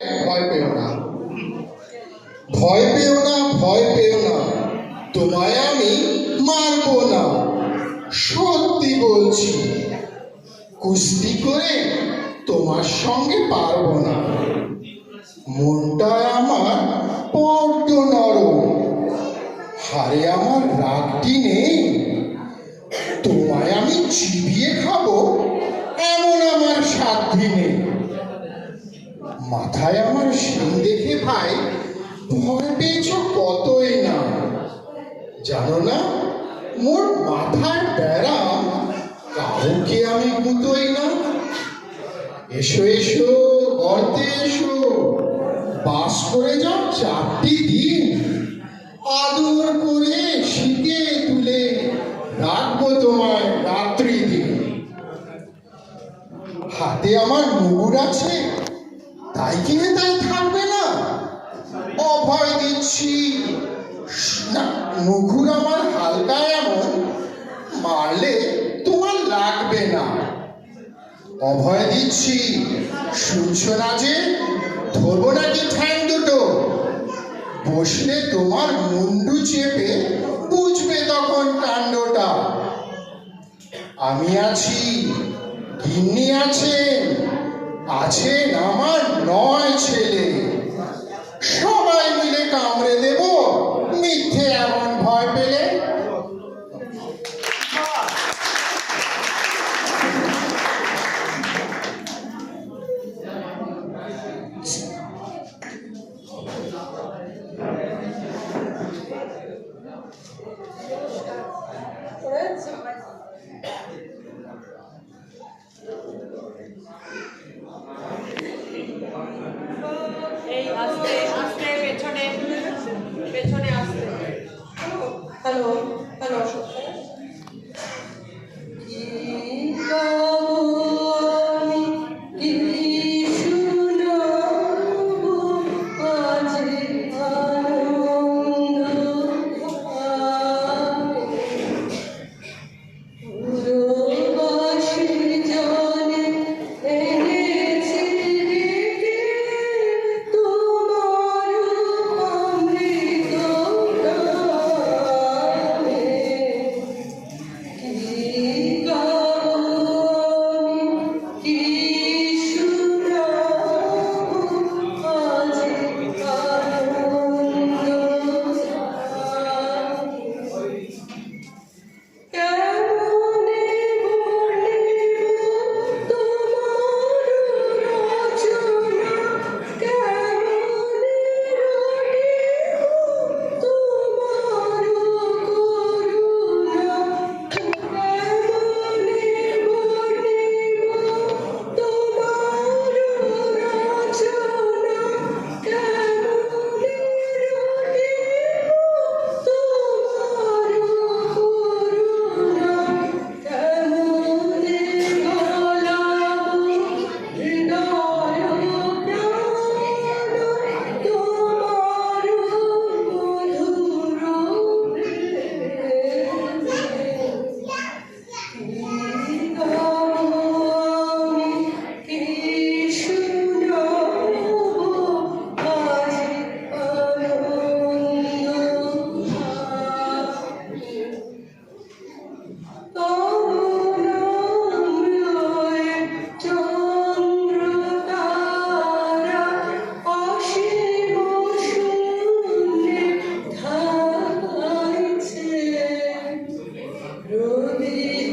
ভয় পেও না। ভয় পেও না, ভয় পেও না। তোমায় আমি মারবো না। সত্যি বলছি, কুস্তি করে তোমার সঙ্গে পারব না। মনটা আমার বড্ড নরম। হারে আমার রাগটি নেই। তোমায় আমি চিবিয়ে খাব, এমন আমার সাধ্যি নেই। মাথায় আমার শিং দেখে ভাই, ভয় পেয়েছ কতই না? জানো না, মোর মাথার ব্যারাম কাউকে আমি গুঁতোই না। এসো এসো, গর্তে এসো, বাস করে যাও চারটি দিন। আদর করে শীতে তুলে রাখব তোমায় রাত্রি দিন। হাতে আমার মুগুর আছে তাই কিনে তাই থাকবে না? অভয় দিচ্ছি। না মুগুর আমার হালকা এমন, মারলে তোমার লাগবে না। অভয় দিচ্ছি। শুনছো না যে, ধরবো নাকি ঠ্যাং দুটো? বসলে তোমার মুন্ডু চেপে বুঝবে তখন কাণ্ডটা। আমি আছি, গিন্নি আছেন। আছেন আমার? নয় ছেলে। সবাই মিলে কামড়ে দেব। মিথ্যে এমন ভয় পেলে? এই Amen.